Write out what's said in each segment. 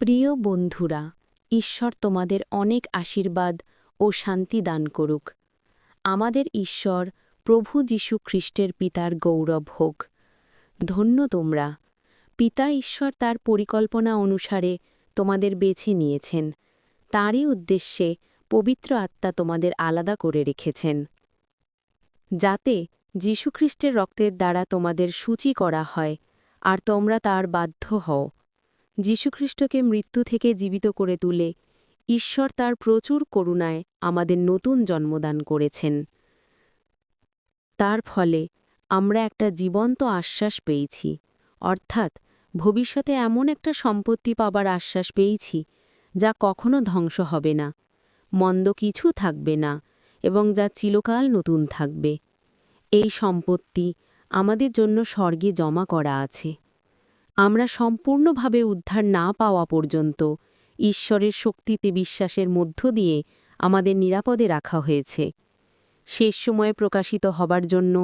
প্রিয় বন্ধুরা, ঈশ্বর তোমাদের অনেক আশীর্বাদ ও শান্তি দান করুক। আমাদের ঈশ্বর প্রভু যীশু খ্রিস্টের পিতার গৌরব হোক। ধন্য তোমরা। পিতা ঈশ্বর তার পরিকল্পনা অনুসারে তোমাদের বেছে নিয়েছেন। তারই উদ্দেশ্যে পবিত্র আত্মা তোমাদের আলাদা করে রেখেছেন। যাতে যীশুখ্রিস্টের রক্তের দ্বারা তোমাদের সূচি করা হয় আর তোমরা তার বাধ্য হও। যীশুখ্রিস্টকে মৃত্যু থেকে জীবিত করে তুলে, ঈশ্বর তার প্রচুর করুণায় আমাদের নতুন জন্মদান করেছেন। তার ফলে আমরা একটা জীবন্ত আশ্বাস পেয়েছি, অর্থাৎ ভবিষ্যতে এমন একটা সম্পত্তি পাবার আশ্বাস পেয়েছি, যা কখনো ধ্বংস হবে না, মন্দ কিছু থাকবে না, এবং যা চিরকাল নতুন থাকবে। এই সম্পত্তি আমাদের জন্য স্বর্গে জমা করা আছে। আমরা সম্পূর্ণভাবে উদ্ধার না পাওয়া পর্যন্ত ঈশ্বরের শক্তিতে বিশ্বাসের মধ্য দিয়ে আমাদের নিরাপদে রাখা হয়েছে। শেষ সময়ে প্রকাশিত হবার জন্য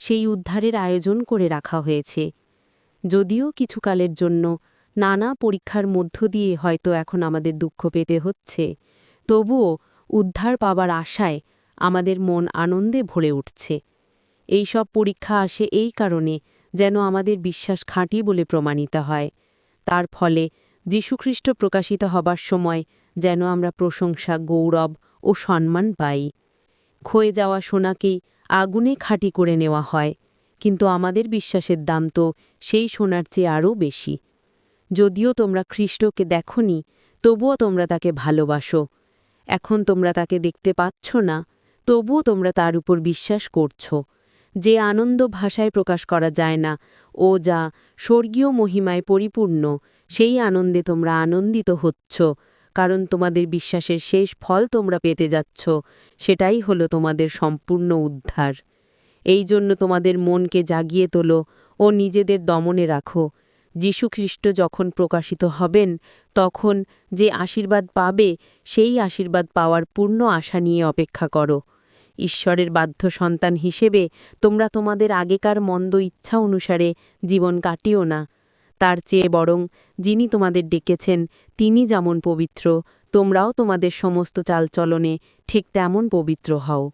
সেই উদ্ধারের আয়োজন করে রাখা হয়েছে। যদিও কিছুকালের জন্য নানা পরীক্ষার মধ্য দিয়ে হয়তো এখন আমাদের দুঃখ পেতে হচ্ছে, তবুও উদ্ধার পাবার আশায় আমাদের মন আনন্দে ভরে উঠছে। এই সব পরীক্ষা আসে এই কারণে যেন আমাদের বিশ্বাস খাঁটি বলে প্রমাণিত হয়। তার ফলে যীশুখ্রিস্ট প্রকাশিত হবার সময় যেন আমরা প্রশংসা, গৌরব ও সম্মান পাই। ক্ষয়ে যাওয়া সোনাকেই আগুনে খাঁটি করে নেওয়া হয়, কিন্তু আমাদের বিশ্বাসের দাম তো সেই সোনার চেয়ে আরও বেশি। যদিও তোমরা খ্রিস্টকে দেখনি, তবুও তোমরা তাকে ভালোবাসো। এখন তোমরা তাকে দেখতে পাচ্ছ না, তবুও তোমরা তার উপর বিশ্বাস করছ। যে আনন্দ ভাষায় প্রকাশ করা যায় না। ও যা স্বর্গীয় মহিমায় পরিপূর্ণ, সেই আনন্দে তোমরা আনন্দিত হচ্ছ, কারণ তোমাদের বিশ্বাসের শেষ ফল তোমরা পেতে যাচ্ছ, সেটাই হলো তোমাদের সম্পূর্ণ উদ্ধার। এই জন্য তোমাদের মনকে জাগিয়ে তোলো ও নিজেদের দমনে রাখো। যীশুখ্রিস্ট যখন প্রকাশিত হবেন, তখন যে আশীর্বাদ পাবে, সেই আশীর্বাদ পাওয়ার পূর্ণ আশা নিয়ে অপেক্ষা করো। ঈশ্বরের বাধ্য সন্তান হিসেবে তোমরা তোমাদের আগেকার মন্দ ইচ্ছা অনুসারে জীবন কাটিও না। তার চেয়ে বরং যিনি তোমাদের ডেকেছেন, তিনি যেমন পবিত্র, তোমরাও তোমাদের সমস্ত চালচলনে ঠিক তেমন পবিত্র হও।